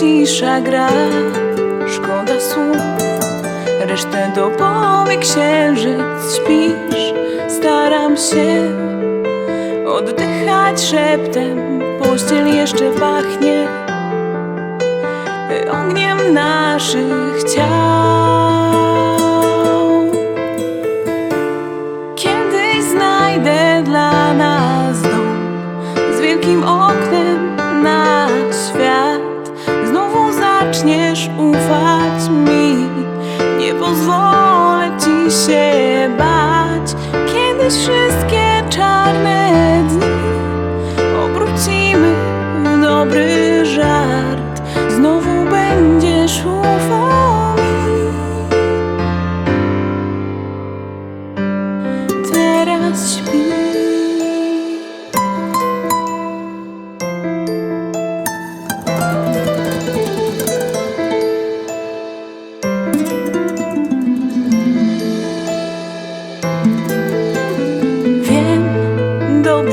piękna gra, szkoda słów. Resztę to powie księżyc, śpisz. Staram się oddychać szeptem. Pościel jeszcze pachnie ogniem naszych ciał. Kiedyś znajdę dla nas dom z wielkim oknem mi, nie pozwolę ci się bać. Kiedyś wszystkie czarne dni obrócimy w dobry żart. Znowu będziesz ufał mi. Teraz śpi.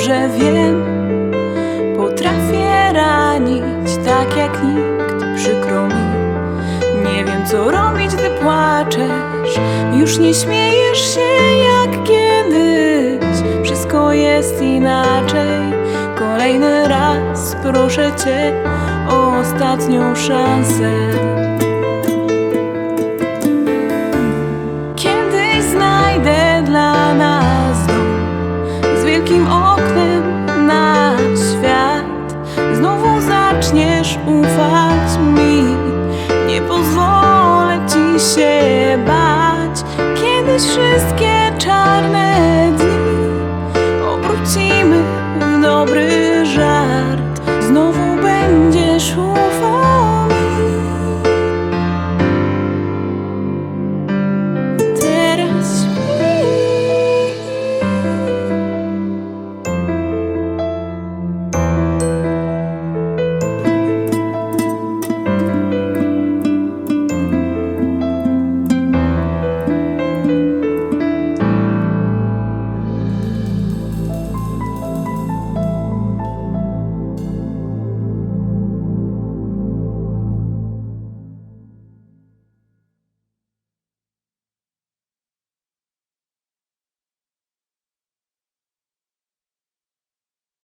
Dobrze wiem, potrafię ranić tak jak nikt, przykro mi. Nie wiem co robić, gdy płaczesz, już nie śmiejesz się jak kiedyś. Wszystko jest inaczej. Kolejny raz proszę cię o ostatnią szansę. Kiedyś znajdę dla nas dom z wielkim ufać mi, nie pozwolę ci się bać. Kiedyś wszystkie